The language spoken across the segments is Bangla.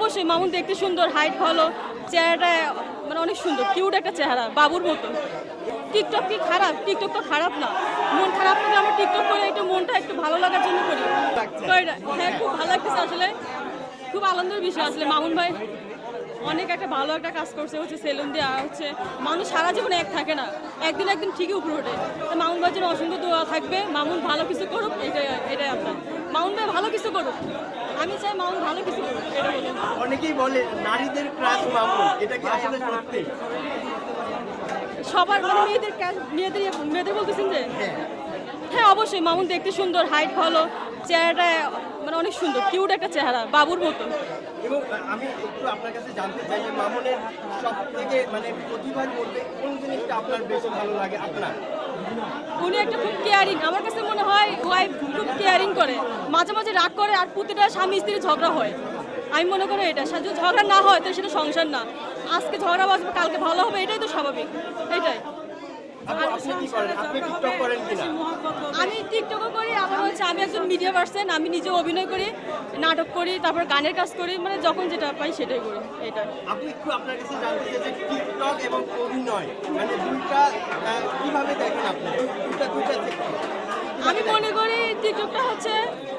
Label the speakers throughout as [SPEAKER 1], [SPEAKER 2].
[SPEAKER 1] অবশ্যই মামুন দেখতে সুন্দর হাইট ভালো চেহারাটা মানে অনেক সুন্দর কিউট একটা চেহারা বাবুর মতো। টিকটক কি খারাপ? টিকটক তো খারাপ না। মন খারাপ করলে আমরা টিকটক করে একটু মনটা একটু ভালো লাগার জন্য করি। হ্যাঁ খুব ভালো লাগতেছে আসলে। খুব আনন্দের বিষয় আসলে। মামুন ভাই অনেক একটা ভালো একটা কাজ করছে হচ্ছে সেলুন দিয়ে আর হচ্ছে মানুষ সারা জীবন এক থাকে না। একদিন একদিন ঠিকই উপরে ওঠে। তো মামুন ভাইয়ের জন্য অসংখ্য দোয়া থাকবে। মামুন ভালো কিছু করুক এটাই এটাই আপনার। মামুন ভাই ভালো কিছু করুক। আমি চাই মামুন ভালো কিছু করুক।
[SPEAKER 2] অনেকেই বলে নারীদের ক্রাশ মামুন এটা কি আসলে সত্যি?
[SPEAKER 1] সবার মানে মেয়েদের মেয়েদের ইয়ে- মেয়েদের বলতেছেন যে?
[SPEAKER 2] হ্যাঁ।
[SPEAKER 1] হ্যাঁ অবশ্যই মামুন দেখতে সুন্দর হাইট ভালো চেহারাটা মানে অনেক সুন্দর কিউট একটা চেহারা বাবুর মতো।
[SPEAKER 2] এবং আমি একটু আপনার কাছে জানতে চাই যে মামুনের সব থেকে মানে প্রতিভার মধ্যে কোন জিনিসটা আপনার বেশি ভালো লাগে আপনার?
[SPEAKER 1] উনি একটা খুব কেয়ারিং আমার কাছে মনে হয় ওয়াইফ খুব কেয়ারিং করে মাঝে মাঝে রাগ করে আর প্রতিটা স্বামী স্ত্রী ঝগড়া হয়। আমি মনে করি এটা। যদি ঝগড়া না হয় তো সেটা সংসার না। আজকে ঝগড়া বাজবে কালকে ভালো হবে এটাই তো স্বাভাবিক। এটাই। আমি টিকটকও করি আবার হচ্ছে আমি একজন মিডিয়া পার্সন আমি নিজে অভিনয় করি নাটক করি তারপর গানের কাজ করি মানে যখন যেটা পাই সেটাই করি এটা
[SPEAKER 2] আপনি একটু আপনার কাছে জানতে চাই যে টিকটক এবং অভিনয় মানে কীভাবে দেখেন আপনি?
[SPEAKER 1] আমি মনে করি টিকটকটা হচ্ছে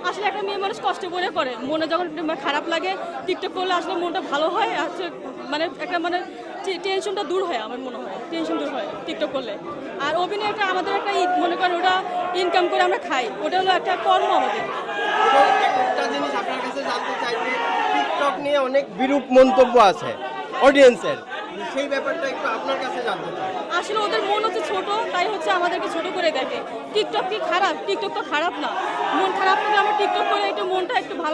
[SPEAKER 1] আসলে একটা মেয়ে মানুষ কষ্ট করে করে। মনে যখন একটু খারাপ লাগে টিকটক করলে আসলে মনটা ভালো হয় আর মানে একটা মানে টেনশনটা দূর হয় আমার মনে হয় টেনশন দূর হয় টিকটক করলে। আর অভিনয়টা আমাদের একটা মনে করেন ওটা ইনকাম করে আমরা খাই ওটা হলো একটা কর্ম আমাদের।
[SPEAKER 2] জিনিস আপনার কাছে জানতে টিকটক নিয়ে অনেক বিরূপ মন্তব্য আছে অডিয়েন্সের সেই ব্যাপারটা একটু আপনার কাছে জানতে চাই।
[SPEAKER 1] আসলে মন ছোট, তাই হচ্ছে আমাদেরকে ছোট করে দেখে। টিকটক কি খারাপ? টিকটক তো খারাপ না। মন খারাপ হলে আমার টিকটক করে একটু মনটা একটু ভালো